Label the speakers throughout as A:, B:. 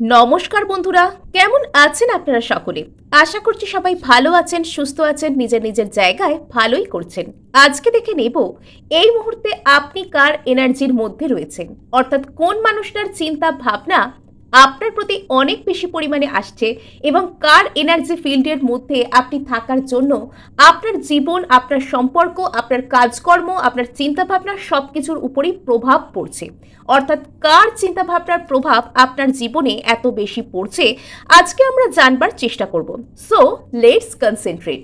A: নমস্কার বন্ধুরা, কেমন আছেন আপনারা সকলে? আশা করছি সবাই ভালো আছেন, সুস্থ আছেন, নিজের নিজের জায়গায় ভালোই করছেন। আজকে দেখে নেব, এই মুহূর্তে আপনি কার এনার্জির মধ্যে রয়েছেন? অর্থাৎ কোন মানুষটার চিন্তা ভাবনা আপনার প্রতি অনেক বেশি পরিমাণে আসছে এবং কার এনার্জি ফিল্ডের মধ্যে আপনি থাকার জন্য আপনার জীবন, আপনার সম্পর্ক, আপনার কাজকর্ম, আপনার চিন্তাভাবনা সব কিছুর উপরেই প্রভাব পড়ছে। অর্থাৎ কার চিন্তাভাবনার প্রভাব আপনার জীবনে এত বেশি পড়ছে, আজকে আমরা জানবার চেষ্টা করব। সো লেটস কনসেন্ট্রেট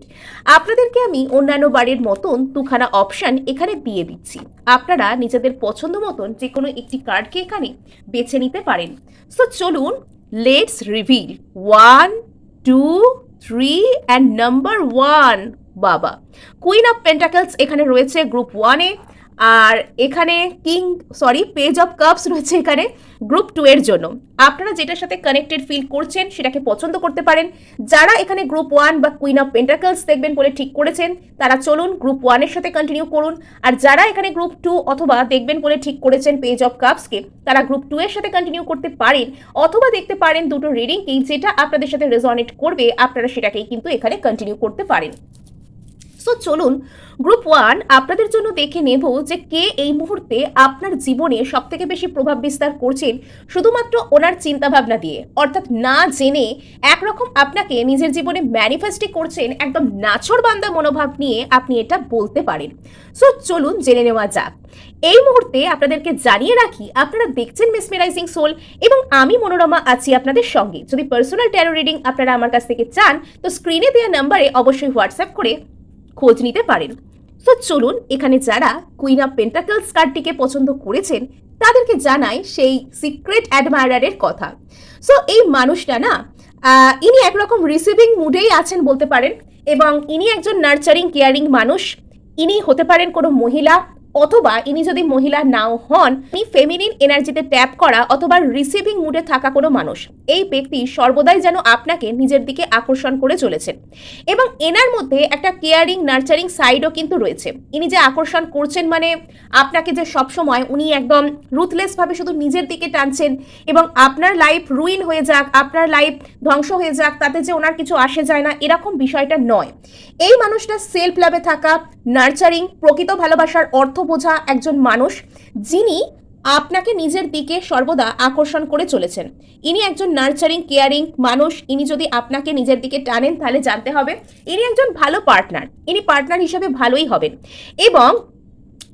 A: আপনাদেরকে আমি অন্যান্য বাড়ির মতন দুখানা অপশান এখানে দিয়ে দিচ্ছি। আপনারা নিজেদের পছন্দ মতন যে কোনো একটি কার্ডকে এখানে বেছে নিতে পারেন। সো চলুন let's reveal one two three and number one বাবা। কুইন অফ পেন্টাকেলস এখানে রয়েছে গ্রুপ ওয়ানে আর এখানে king sorry page of cups রয়েছে এখানে গ্রুপ টু এর জন্য। আপনারা যেটার সাথে কানেক্টেড ফিল করছেন, সেটাকে পছন্দ করতে পারেন। যারা এখানে গ্রুপ ওয়ান বা কুইন অফ পেন্টাকলস দেখবেন বলে ঠিক করেছেন, তারা চলুন গ্রুপ ওয়ানের সাথে কন্টিনিউ করুন। আর যারা এখানে গ্রুপ টু অথবা দেখবেন বলে ঠিক করেছেন পেজ অফ কাপসকে তারা গ্রুপ টু এর সাথে কন্টিনিউ করতে পারেন। অথবা দেখতে পারেন দুটো রিডিংকেই যেটা আপনাদের সাথে রেজনেট করবে, আপনারা সেটাকেই কিন্তু এখানে কন্টিনিউ করতে পারেন। সো চলুন গ্রুপ ওয়ান আপনাদের জন্য দেখে নেব যে কে এই মুহূর্তে আপনার জীবনে সব থেকে বেশি প্রভাব বিস্তার করছেন শুধুমাত্র ওনার চিন্তাভাবনা দিয়ে। অর্থাৎ না জেনে একরকম আপনাকে নিজের জীবনে ম্যানিফেস্টই করছেন একদম নাছর বান্দা মনোভাব নিয়ে আপনি এটা বলতে পারেন। সো চলুন জেনে নেওয়া যাক। এই মুহূর্তে আপনাদেরকে জানিয়ে রাখি, আপনারা দেখছেন মিসমেরাইজিং সোল এবং আমি মনোরমা আছি আপনাদের সঙ্গে। যদি পার্সোনাল ট্যারো রিডিং আপনারা আমার কাছ থেকে চান, তো স্ক্রিনে দেওয়া নাম্বারে অবশ্যই হোয়াটসঅ্যাপ করে খোঁজ নিতে পারেন। তো চলুন, এখানে যারা কুইন অফ পেন্টাকলস কার্ডটিকে পছন্দ করেছেন, তাদেরকে জানাই সেই সিক্রেট অ্যাডমায়ারের কথা। সো এই মানুষটা না ইনি একরকম রিসিভিং মুডেই আছেন বলতে পারেন, এবং ইনি একজন নার্চারিং কেয়ারিং মানুষ। ইনি হতে পারেন কোনো মহিলা অথবা ইনি যদি মহিলা নাও হন, ইনি ফেমিনিন এনার্জিতে ট্যাপ করা অথবা রিসিভিং মুডে থাকা কোনো মানুষ, এই ব্যক্তি সর্বদাই যেন আপনাকে নিজের দিকে আকর্ষণ করে চলেছেন এবং এনার মধ্যে একটা কেয়ারিং নার্চারিং সাইডও কিন্তু রয়েছে। ইনি যে আকর্ষণ করছেন মানে আপনাকে যে সবসময় উনি একদম রুথলেসভাবে শুধু নিজের দিকে টানছেন এবং আপনার লাইফ রুইন হয়ে যাক, আপনার লাইফ ধ্বংস হয়ে যাক, তাতে যে ওনার কিছু আসে যায় না, এরকম বিষয়টা নয়। এই মানুষটা সেলফ লাভে থাকা নার্চারিং প্রকৃত ভালোবাসার অর্থ বোঝা একজন মানুষ যিনি আপনাকে নিজের দিকে সর্বদা আকর্ষণ করে চলেছেন। ইনি একজন নার্চারিং কেয়ারিং মানুষ। ইনি যদি আপনাকে নিজের দিকে টানেন তাহলে জানতে হবে, ইনি একজন ভালো পার্টনার ইনি পার্টনার হিসেবে ভালোই হবেন। এবং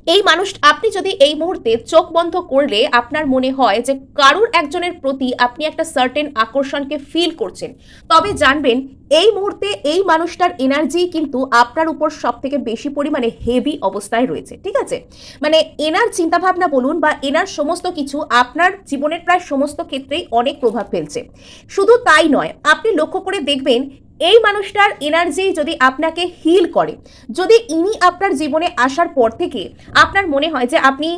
A: এই মানুষ, আপনি যদি এই মুহূর্তে চোখ বন্ধ করলে আপনার মনে হয় যে কারুর একজনের প্রতি আপনি একটা সার্টেন আকর্ষণকে ফিল করছেন, তবে জানবেন এই মুহূর্তে এই মানুষটার এনার্জি কিন্তু আপনার উপর সব থেকে বেশি পরিমাণে হেভি অবস্থায় রয়েছে, ঠিক আছে? মানে এনার চিন্তাভাবনা বলুন বা এনার সমস্ত কিছু আপনার জীবনের প্রায় সমস্ত ক্ষেত্রেই অনেক প্রভাব ফেলছে। শুধু তাই নয়, আপনি লক্ষ্য করে দেখবেন এই মানুষটার এনার্জি যদি আপনাকে হিল করে, যদি ইনি আপনার জীবনে আসার পর থেকে আপনার মনে হয় যে আপনি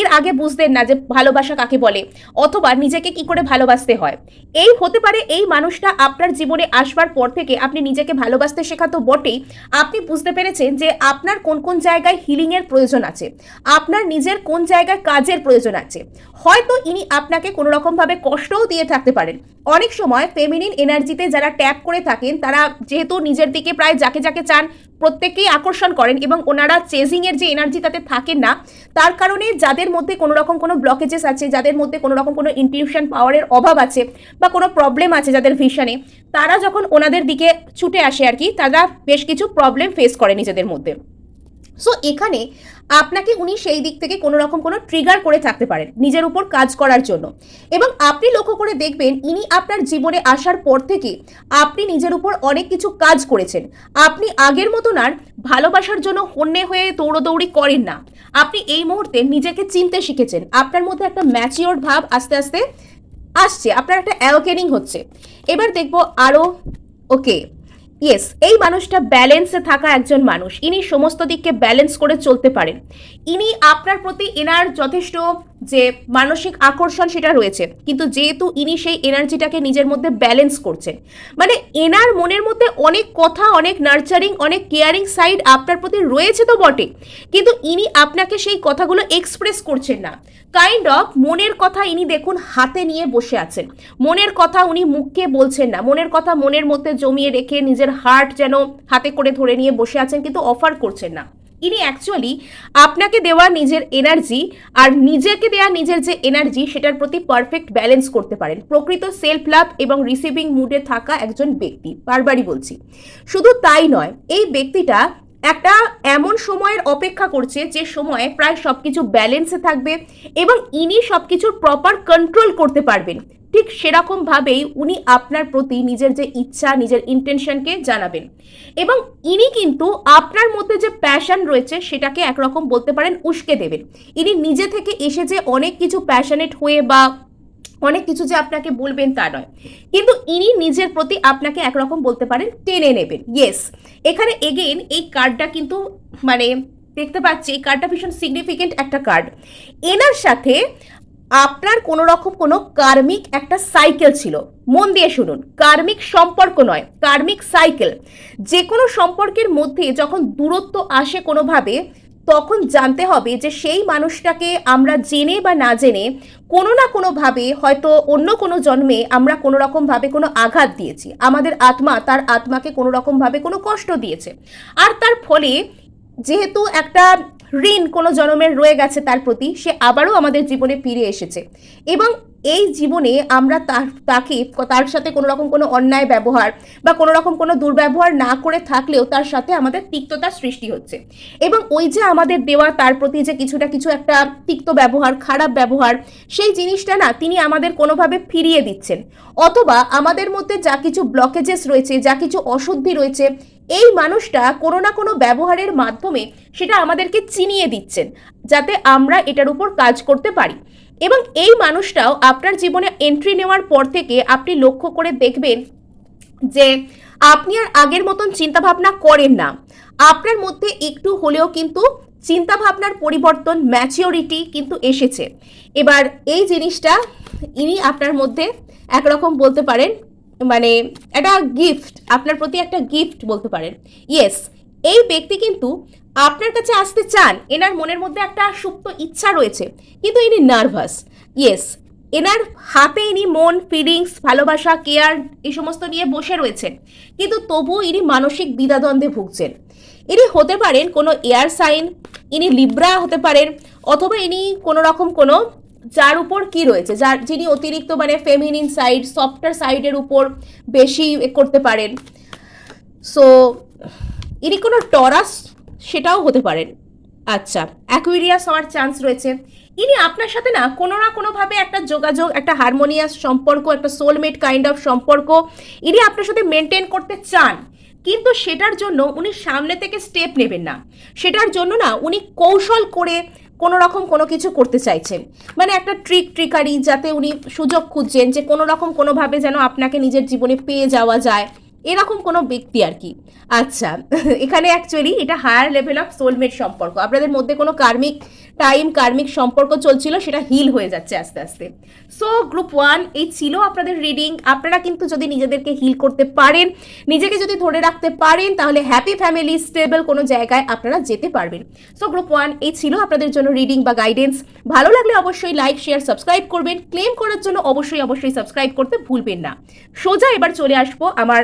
A: এর আগে বুঝতেন না যে ভালোবাসা কাকে বলে, অথবা নিজেকে কি করে ভালোবাসতে হয়। এই হতে পারে এই মানুষটা আপনার জীবনে আসবার পর থেকে আপনি নিজেকে ভালোবাসতে শেখা তো বটেই। আপনি বুঝতে পেরেছেন যে আপনার কোন কোন জায়গায় হিলিংয়ের প্রয়োজন আছে, আপনার নিজের কোন জায়গায় কাজের প্রয়োজন আছে। হয়তো ইনি আপনাকে কোনো রকমভাবে কষ্টও দিয়ে থাকতে পারেন। অনেক সময় ফেমিনিন এনার্জিতে যারা ট্যাপ করে থাকেন, তারা যেহেতু নিজের দিকে প্রায় যাকে যাকে চান প্রত্যেককেই আকর্ষণ করেন এবং ওনারা চেজিংয়ের যে এনার্জি তাতে থাকে না, তার কারণে যাদের মধ্যে কোনো রকম কোনো ব্লকেজেস আছে, যাদের মধ্যে কোনো রকম কোনো ইনটিউশন পাওয়ারের অভাব আছে বা কোনো প্রবলেম আছে যাদের ভিশনে তারা যখন ওনাদের দিকে ছুটে আসে আর কি, তারা বেশ কিছু প্রবলেম ফেস করে নিজেদের মধ্যে। সো এখানে আপনাকে উনি সেই দিক থেকে কোনো রকম কোনো ট্রিগার করে থাকতে পারেন নিজের উপর কাজ করার জন্য। এবং আপনি লক্ষ্য করে দেখবেন, ইনি আপনার জীবনে আসার পর থেকে আপনি নিজের উপর অনেক কিছু কাজ করেছেন। আপনি আগের মতন আর ভালোবাসার জন্য হন্যে হয়ে দৌড়োদৌড়ি করেন না। আপনি এই মুহূর্তে নিজেকে চিনতে শিখেছেন। আপনার মধ্যে একটা ম্যাচিওর ভাব আস্তে আস্তে আসছে। আপনার একটা অ্যাওকেনিং হচ্ছে। এবার দেখব আরও ওকে ইয়েস এই মানুষটা ব্যালেন্সে থাকা একজন মানুষ। ইনি সমস্ত দিককে ব্যালেন্স করে চলতে পারেন। ইনি আপনার প্রতি এনার যথেষ্ট যে মানসিক আকর্ষণ সেটা রয়েছে। কিন্তু যেহেতু ইনি সেই এনার্জিটাকে নিজের মধ্যে ব্যালেন্স করছেন মানে এনার মনের মধ্যে অনেক কথা, অনেক নার্চারিং অনেক কেয়ারিং সাইড আপনার প্রতি রয়েছে তো বটে। কিন্তু ইনি আপনাকে সেই কথাগুলো এক্সপ্রেস করছেন না। কাইন্ড অফ মনের কথা ইনি দেখুন হাতে নিয়ে বসে আছেন। মনের কথা উনি মুখকে বলছেন না। মনের কথা মনের মধ্যে জমিয়ে রেখে নিজের হার্ট যেন হাতে করে ধরে নিয়ে বসে আছেন, কিন্তু অফার করছেন না। ইনি অ্যাকচুয়ালি আপনাকে দেওয়া নিজের এনার্জি আর নিজেকে দেওয়া নিজের যে এনার্জি সেটার প্রতি পারফেক্ট ব্যালেন্স করতে পারেন। প্রকৃত সেলফ লাভ এবং রিসিভিং মুডে থাকা একজন ব্যক্তি, বারবারই বলছি। শুধু তাই নয়, এই ব্যক্তিটা একটা এমন সময়ের অপেক্ষা করছে যে সময়ে প্রায় সব কিছু ব্যালেন্সে থাকবে এবং ইনি সব কিছুর প্রপার কন্ট্রোল করতে পারবেন। ঠিক সেরকমভাবেই উনি আপনার প্রতি নিজের যে ইচ্ছা, নিজের ইন্টেনশনকে জানাবেন। এবং ইনি কিন্তু আপনার মধ্যে যে প্যাশন রয়েছে সেটাকে একরকম বলতে পারেন উস্কে দেবেন। ইনি নিজে থেকে এসে যে অনেক কিছু প্যাশনেট হয়ে বা অনেক কিছু যে আপনাকে বলবেন তা নয়। কিন্তু ইনি নিজের প্রতি আপনাকে একরকম বলতে পারেন, টেনে নেবেন। ইয়েস এখানে এগেইন এই কার্ডটা কিন্তু মানে দেখতে পাচ্ছি, এই কার্ডটা ভীষণ সিগনিফিকেন্ট একটা কার্ড এনার সাথে আপনার কোনো রকম কোনো কার্মিক একটা সাইকেল ছিল। মন দিয়ে শুনুন কার্মিক সম্পর্ক নয় কার্মিক সাইকেল যে কোনো সম্পর্কের মধ্যে যখন দূরত্ব আসে কোনোভাবে তখন জানতে হবে যে সেই মানুষটাকে আমরা জেনে বা না জেনে কোনো না কোনোভাবে হয়তো অন্য কোনো জন্মে আমরা কোনো রকমভাবে কোনো আঘাত দিয়েছি। আমাদের আত্মা তার আত্মাকে কোনো রকমভাবে কোনো কষ্ট দিয়েছে। আর তার ফলে যেহেতু একটা ঋণ কোনো জন্মের রয়ে গেছে তার প্রতি, সে আবারও আমাদের জীবনে ফিরে এসেছে। এবং এই জীবনে আমরা তার, তাকে তার সাথে কোনো রকম কোনো অন্যায় ব্যবহার বা কোনো রকম কোনো দুর্ব্যবহার না করে থাকলেও তার সাথে আমাদের তিক্ততার সৃষ্টি হচ্ছে। এবং ওই যে আমাদের দেওয়া তার প্রতি যে কিছুটা কিছু একটা তিক্ত ব্যবহার, খারাপ ব্যবহার, সেই জিনিসটা না তিনি আমাদের কোনোভাবে ফিরিয়ে দিচ্ছেন। অথবা আমাদের মধ্যে যা কিছু ব্লকেজেস রয়েছে, যা কিছু অশুদ্ধি রয়েছে, এই মানুষটা কোনো না কোনো ব্যবহারের মাধ্যমে সেটা আমাদেরকে চিনিয়ে দিচ্ছেন, যাতে আমরা এটার উপর কাজ করতে পারি। এবং এই মানুষটাও আপনার জীবনে এন্ট্রি নেওয়ার পর থেকে আপনি লক্ষ্য করে দেখবেন যে আপনি আর আগের মতন চিন্তাভাবনা করেন না। আপনার মধ্যে একটু হলেও কিন্তু চিন্তাভাবনার পরিবর্তন ম্যাচিওরিটি কিন্তু এসেছে। এবার এই জিনিসটা ইনি আপনার মধ্যে একরকম বলতে পারেন মানে একটা গিফট আপনার প্রতি একটা গিফট বলতে পারেন। ইয়েস এই ব্যক্তি কিন্তু আপনার কাছে আসতে চান, এনার মনের মধ্যে একটা সুপ্ত ইচ্ছা রয়েছে, কিন্তু ইনি নার্ভাস। ইয়েস, এনার হাতে ইনি মন, ফিলিংস, ভালোবাসা, কেয়ার, এই সমস্ত নিয়ে বসে রয়েছেন, কিন্তু তবুও ইনি মানসিক দ্বিধাদ্বন্দ্বে ভুগছেন। ইনি হতে পারেন কোনো এয়ার সাইন, ইনি লিব্রা হতে পারেন, অথবা ইনি কোনো রকম কোনো যার উপর কি রয়েছে, যার যিনি অতিরিক্ত মানে ফেমিনিন সাইড সফটওয়্যার সাইডের উপর বেশি করতে পারেন। সো ইনি কোনো টরাস সেটাও হতে পারেন আচ্ছা অ্যাকুইরিয়াস হওয়ার চান্স রয়েছে। ইনি আপনার সাথে না কোনো না কোনোভাবে একটা যোগাযোগ, একটা হারমোনিয়াস সম্পর্ক, একটা সোলমেট কাইন্ড অফ সম্পর্ক ইনি আপনার সাথে মেনটেন করতে চান। কিন্তু সেটার জন্য উনি সামনে থেকে স্টেপ নেবেন না। সেটার জন্য না উনি কৌশল করে কোনো রকম কোনো কিছু করতে চাইছেন মানে একটা ট্রিক ট্রিকারি যাতে উনি সুযোগ খুঁজছেন যে কোনো রকম কোনোভাবে যেন আপনাকে নিজের জীবনে পেয়ে যাওয়া যায়। এরকম কোনো ব্যক্তি আর কি। আচ্ছা এখানে অ্যাকচুয়ালি এটা হায়ার লেভেল অফ সোলমেট সম্পর্ক। আপনাদের মধ্যে কোনো কার্মিক টাইম কার্মিক সম্পর্ক চলছিল, সেটা হিল হয়ে যাচ্ছে আস্তে আস্তে। সো গ্রুপ ওয়ান এই ছিল আপনাদের রিডিং আপনারা কিন্তু যদি নিজেদেরকে হিল করতে পারেন, নিজেকে যদি ধরে রাখতে পারেন, তাহলে হ্যাপি ফ্যামিলি স্টেবল কোনো জায়গায় আপনারা যেতে পারবেন। সো গ্রুপ ওয়ান এই ছিল আপনাদের জন্য রিডিং বা গাইডেন্স ভালো লাগলে অবশ্যই লাইক শেয়ার সাবস্ক্রাইব করবেন। ক্লেম করার জন্য অবশ্যই অবশ্যই সাবস্ক্রাইব করতে ভুলবেন না। সোজা এবার চলে আসব আমার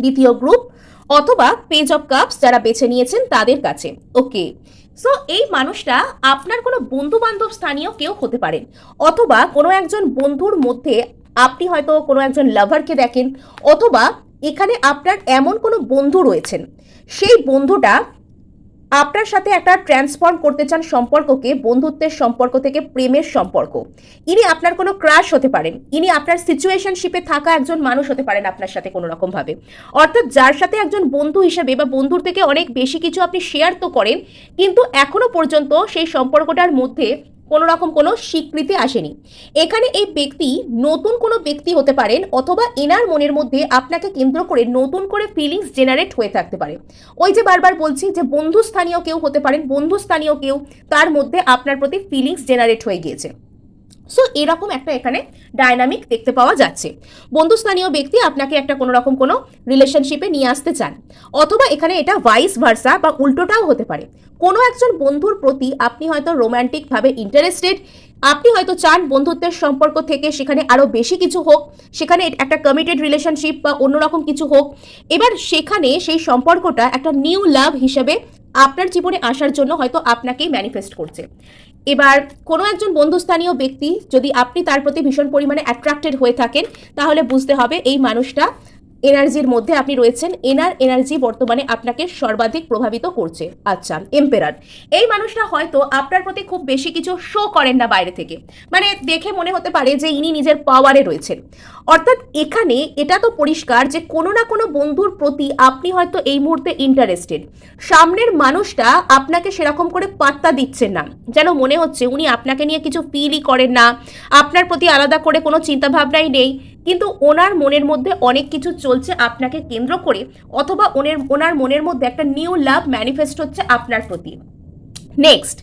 A: দ্বিতীয় গ্রুপ অথবা পেজ অফ কাপস যারা বেছে নিয়েছেন তাদের কাছে। ওকে সো এই মানুষটা আপনার কোনো বন্ধু বান্ধব স্থানীয় কেউ হতে পারেন, অথবা কোনো একজন বন্ধুর মধ্যে আপনি হয়তো কোনো একজন লাভারকে দেখেন, অথবা এখানে আপনার এমন কোনো বন্ধু রয়েছেন, সেই বন্ধুটা আপনার সাথে একটা ট্রান্সফর্ম করতে চান সম্পর্ককে, বন্ধুত্বের সম্পর্ক থেকে প্রেমের সম্পর্ক। ইনি আপনার কোনো ক্রাশ হতে পারেন, ইনি আপনার সিচুয়েশনশিপে থাকা একজন মানুষ হতে পারেন আপনার সাথে কোনো রকমভাবে অর্থাৎ যার সাথে একজন বন্ধু হিসেবে বা বন্ধুর থেকে অনেক বেশি কিছু আপনি শেয়ার তো করেন, কিন্তু এখনও পর্যন্ত সেই সম্পর্কটার মধ্যে কোনো রকম কোনো স্বীকৃতি আসেনি। এখানে এই ব্যক্তি নতুন কোনো ব্যক্তি হতে পারেন অথবা এনার মনের মধ্যে আপনাকে কেন্দ্র করে নতুন করে ফিলিংস জেনারেট হয়ে থাকতে পারে। ওই যে বারবার বলছি যে বন্ধুস্থানীয় কেউ হতে পারেন, বন্ধুস্থানীয় কেউ তার মধ্যে আপনার প্রতি ফিলিংস জেনারেট হয়ে গিয়েছে। সো এরকম একটা এখানে ডায়নামিক দেখতে পাওয়া যাচ্ছে। বন্ধুস্থানীয় ব্যক্তি আপনাকে একটা কোনো রকম কোনো রিলেশনশিপে নিয়ে আসতে চান, অথবা এখানে এটা ভাইস ভার্সা বা উল্টোটাও হতে পারে। কোনো একজন বন্ধুর প্রতি আপনি হয়তো রোম্যান্টিকভাবে ইন্টারেস্টেড আপনি হয়তো চান বন্ধুত্বের সম্পর্ক থেকে সেখানে আরও বেশি কিছু হোক, সেখানে একটা কমিটেড রিলেশনশিপ বা অন্যরকম কিছু হোক। এবার সেখানে সেই সম্পর্কটা একটা নিউ লাভ হিসেবে আপনার জীবনে আসার জন্য হয়তো আপনাকেই ম্যানিফেস্ট করছে। এবার কোনো একজন বন্ধুস্থানীয় ব্যক্তি যদি আপনি তার প্রতি ভীষণ পরিমাণে অ্যাট্রাক্টেড হয়ে থাকেন, তাহলে বুঝতে হবে এই মানুষটা এনার্জির মধ্যে আপনি রয়েছেন, এনার এনার্জি বর্তমানে আপনাকে সর্বাধিক প্রভাবিত করছে। আচ্ছা এম্পেরার। এই মানুষটা হয়তো আপনার প্রতি খুব বেশি কিছু শো করেন না বাইরে থেকে। মানে দেখে মনে হতে পারে যে ইনি নিজের পাওয়ারে রয়েছেন। অর্থাৎ এখানে এটা তো পরিষ্কার যে কোনো না কোনো বন্ধুর প্রতি আপনি হয়তো এই মুহূর্তে ইন্টারেস্টেড সামনের মানুষটা আপনাকে সেরকম করে পাত্তা দিচ্ছেন না। যেন মনে হচ্ছে উনি আপনাকে নিয়ে কিছু ফিলই করেন না। আপনার প্রতি আলাদা করে কোনো চিন্তাভাবনাই নেই। কিন্তু ওনার মনের মধ্যে অনেক কিছু চলছে আপনাকে কেন্দ্র করে, অথবা ওনের, ওনার মনের মধ্যে একটা নিউ লাভ ম্যানিফেস্ট হচ্ছে আপনার প্রতি। নেক্সট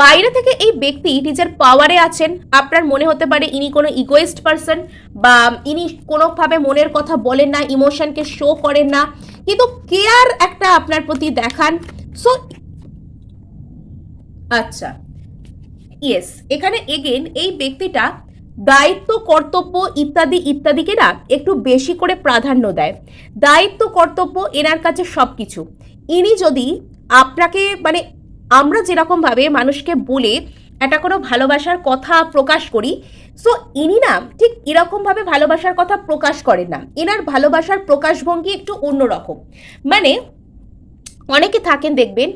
A: বাইরে থেকে এই ব্যক্তি নিজের পাওয়ারে আছেন, আপনার মনে হতে পারে ইনি কোনো ইগোয়েস্ট পারসন বা ইনি কোনোভাবে মনের কথা বলেন না ইমোশনকে শো করেন না, কিন্তু কেয়ার একটা আপনার প্রতি দেখান। সো আচ্ছা ইয়েস এখানে এগেন এই ব্যক্তিটা দায়িত্ব, কর্তব্য ইত্যাদি ইত্যাদিকে না একটু বেশি করে প্রাধান্য দেয়। দায়িত্ব, কর্তব্য এনার কাছে সব কিছু ইনি যদি আপনাকে মানে আমরা যেরকমভাবে মানুষকে বলে একটা কোনো ভালোবাসার কথা প্রকাশ করি সো ইনি না ঠিক এরকমভাবে ভালোবাসার কথা প্রকাশ করেন না। এনার ভালোবাসার প্রকাশভঙ্গি একটু অন্যরকম। মানে অনেকে থাকেন দেখবেন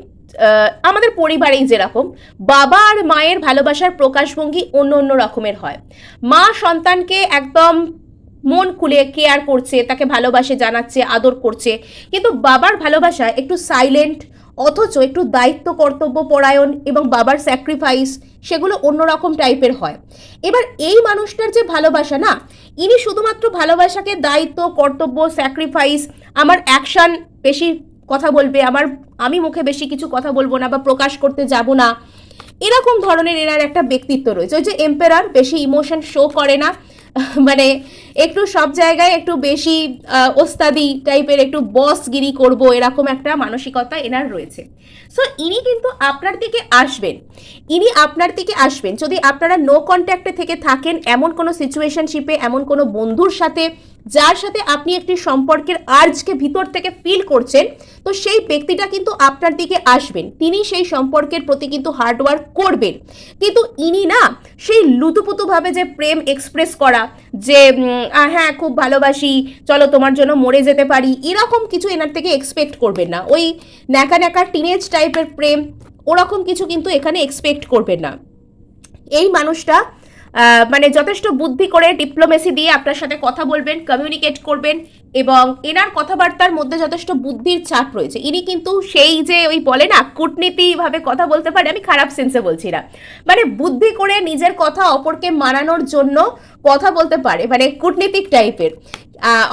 A: আমাদের পরিবারেই যেরকম, বাবা আর মায়ের ভালোবাসার প্রকাশভঙ্গি অন্য অন্য রকমের হয়। মা সন্তানকে একদম মন খুলে কেয়ার করছে, তাকে ভালোবাসে, জানাচ্ছে, আদর করছে। কিন্তু বাবার ভালোবাসা একটু সাইলেন্ট অথচ একটু দায়িত্ব, কর্তব্য, পরায়ণ এবং বাবার স্যাক্রিফাইস সেগুলো অন্যরকম টাইপের হয়। এবার এই মানুষটার যে ভালোবাসা না, ইনি শুধুমাত্র ভালোবাসাকে দায়িত্ব, কর্তব্য স্যাক্রিফাইস আমার অ্যাকশন বেশি কথা বলবে, আমার, আমি মুখে বেশি কিছু কথা বলব না বা প্রকাশ করতে যাব না। এরকম ধরনের এনার একটা ব্যক্তিত্ব রয়েছে। ওই যে এম্পেরার বেশি ইমোশন শো করে না। মানে একটু সব জায়গায় একটু বেশি ওস্তাদি টাইপের একটু বসগিরি করব এরকম একটা মানসিকতা এনার রয়েছে। সো ইনি কিন্তু আপনার দিকে আসবেন। ইনি আপনার দিকে আসবেন। যদি আপনারা নো কন্ট্যাক্টে থেকে থাকেন, এমন কোনো সিচুয়েশনশিপে এমন কোনো বন্ধুর সাথে যার সাথে আপনি একটি সম্পর্কের আর্জকে ভিতর থেকে ফিল করছেন, তো সেই ব্যক্তিটা কিন্তু আপনার দিকে আসবেন। তিনি সেই সম্পর্কের প্রতি কিন্তু হার্ডওয়ার্ক করবেন। কিন্তু ইনি না, সেই লুতুপুতুভাবে যে প্রেম এক্সপ্রেস করা, যে হ্যাঁ খুব ভালোবাসি, চলো তোমার জন্য মরে যেতে পারি, এরকম কিছু এনার থেকে এক্সপেক্ট করবেন না। ওই ন্যাকা ন্যাকা টিনেজ টাইপের প্রেম, ওরকম কিছু কিন্তু এখানে এক্সপেক্ট করবেন না। এই মানুষটা মানে যথেষ্ট বুদ্ধি করে ডিপ্লোমেসি দিয়ে আপনার সাথে কথা বলবেন কমিউনিকেট করবেন। এবং এনার কথাবার্তার মধ্যে যথেষ্ট বুদ্ধির চাপ রয়েছে। ইনি কিন্তু সেই যে ওই বলে না, কূটনীতিভাবে কথা বলতে পারে, আমি খারাপ সেন্সে বলছি না। মানে বুদ্ধি করে নিজের কথা অপরকে মানানোর জন্য কথা বলতে পারে মানে কূটনীতিক টাইপের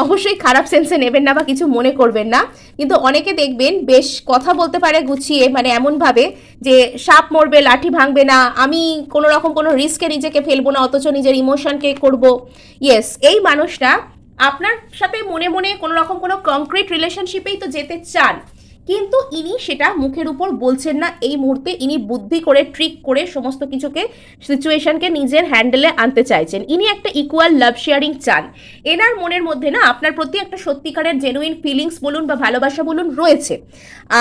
A: অবশ্যই খারাপ সেন্সে নেবেন না বা কিছু মনে করবেন না, কিন্তু অনেকে দেখবেন বেশ কথা বলতে পারে গুছিয়ে মানে এমনভাবে যে সাপ মরবে, লাঠি ভাঙবে না, আমি কোনো রকম কোনো রিস্কে নিজেকে ফেলব না, অথচ নিজের ইমোশনকে করব। ইয়েস এই মানুষটা আপনার সাথে মনে মনে কোনো রকম কোনো কংক্রিট রিলেশনশিপেই তো যেতে চান, কিন্তু ইনি সেটা মুখের উপর বলছেন না এই মুহূর্তে। ইনি বুদ্ধি করে ট্রিক করে সমস্ত কিছুকে সিচুয়েশনকে নিজের হ্যান্ডেলে আনতে চাইছেন। ইনি একটা ইকুয়াল লাভ শেয়ারিং চান। এনার মনের মধ্যে না আপনার প্রতি একটা সত্যিকারের জেনুইন ফিলিংস বলুন বা ভালোবাসা বলুন রয়েছে।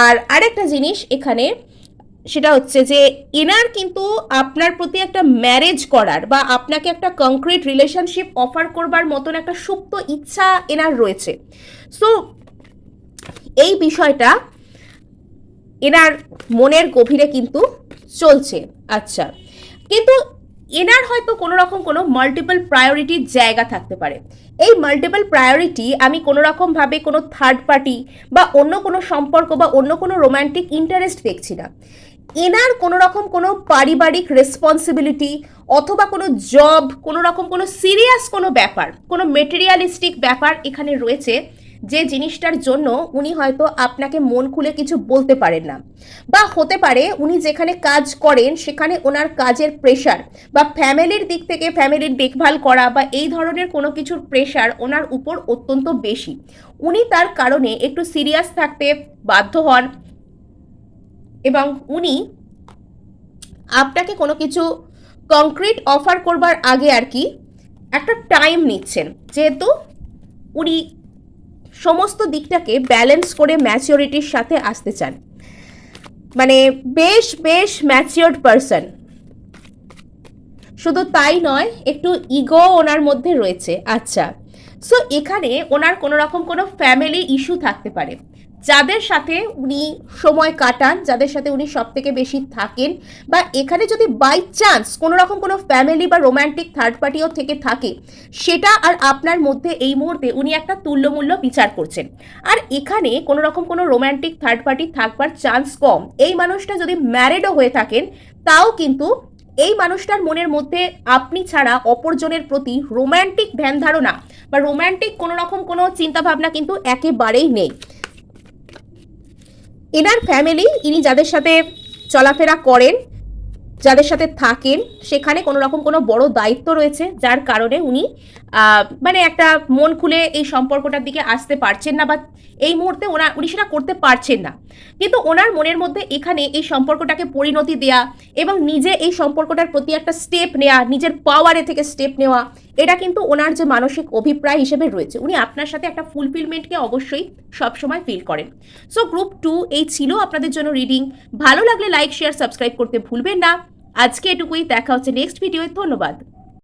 A: আর আরেকটা জিনিস এখানে সেটা হচ্ছে যে এনার কিন্তু আপনার প্রতি একটা ম্যারেজ করার বা আপনাকে একটা কংক্রিট রিলেশনশিপ অফার করবার মতন একটা সুপ্ত ইচ্ছা এনার রয়েছে। সো এই বিষয়টা এনার মনের গভীরে কিন্তু চলছে। আচ্ছা কিন্তু এনার হয়তো কোনো রকম কোনো মাল্টিপল প্রায়োরিটির জায়গা থাকতে পারে। এই মাল্টিপল প্রায়োরিটি আমি কোনো রকমভাবে কোনো থার্ড পার্টি বা অন্য কোনো সম্পর্ক বা অন্য কোনো রোম্যান্টিক ইন্টারেস্ট দেখছি না। এনার কোনো রকম কোনো পারিবারিক রেসপন্সিবিলিটি অথবা কোনো জব কোনো রকম কোনো সিরিয়াস কোনো ব্যাপার, কোনো মেটেরিয়ালিস্টিক ব্যাপার এখানে রয়েছে যে জিনিসটার জন্য উনি হয়তো আপনাকে মন খুলে কিছু বলতে পারেন না। বা হতে পারে উনি যেখানে কাজ করেন সেখানে ওনার কাজের প্রেশার বা ফ্যামিলির দিক থেকে ফ্যামিলির দেখভাল করা বা এই ধরনের কোনো কিছুর প্রেশার ওনার উপর অত্যন্ত বেশি। উনি তার কারণে একটু সিরিয়াস থাকতে বাধ্য হন এবং উনি আপনাকে কোনো কিছু কংক্রিট অফার করবার আগে আর কি একটা টাইম নিচ্ছেন। যেহেতু উনি সমস্ত দিকটাকে ব্যালেন্স করে ম্যাচিওরিটির সাথে আসতে চান। মানে বেশ বেশ ম্যাচিওর্ড পারসন শুধু তাই নয়, একটু ইগো ওনার মধ্যে রয়েছে। আচ্ছা সো এখানে ওনার কোনো রকম কোনো ফ্যামিলি ইস্যু থাকতে পারে। যাদের সাথে উনি সময় কাটান, যাদের সাথে উনি সব থেকে বেশি থাকেন বা এখানে যদি বাই চান্স কোনো রকম কোনো ফ্যামিলি বা রোম্যান্টিক থার্ড পার্টিও থেকে থাকে, সেটা আর আপনার মধ্যে এই মুহূর্তে উনি একটা তুল্যমূল্য বিচার করছেন। আর এখানে কোনো রকম কোনো রোম্যান্টিক থার্ড পার্টি থাকবার চান্স কম। এই মানুষটা যদি ম্যারিডও হয়ে থাকেন, তাও কিন্তু এই মানুষটার মনের মধ্যে আপনি ছাড়া অপরজনের প্রতি রোম্যান্টিক ধ্যান ধারণা বা রোম্যান্টিক কোনো রকম কোনো চিন্তাভাবনা কিন্তু একেবারেই নেই। এনার ফ্যামিলি ইনি যাদের সাথে চলাফেরা করেন, যাদের সাথে থাকেন, সেখানে কোনো রকম কোনো বড় দায়িত্ব রয়েছে, যার কারণে উনি মানে একটা মন খুলে এই সম্পর্কটার দিকে আসতে পারছেন না বা এই মুহূর্তে ওনা, উনি সেটা করতে পারছেন না। কিন্তু ওনার মনের মধ্যে এখানে এই সম্পর্কটাকে পরিণতি দেয়া এবং নিজে এই সম্পর্কটার প্রতি একটা স্টেপ নেওয়া নিজের পাওয়ারে থেকে স্টেপ নেওয়া এটা কিন্তু ওনার যে মানসিক অভিপ্রায় হিসেবে রয়েছে, উনি আপনার সাথে একটা ফুলফিলমেন্টকে অবশ্যই সবসময় ফিল করেন। সো গ্রুপ টু এই ছিল আপনাদের জন্য রিডিং ভালো লাগলে লাইক শেয়ার সাবস্ক্রাইব করতে ভুলবেন না। আজকে এটুকুই, দেখা হচ্ছে নেক্সট ভিডিওয় ধন্যবাদ।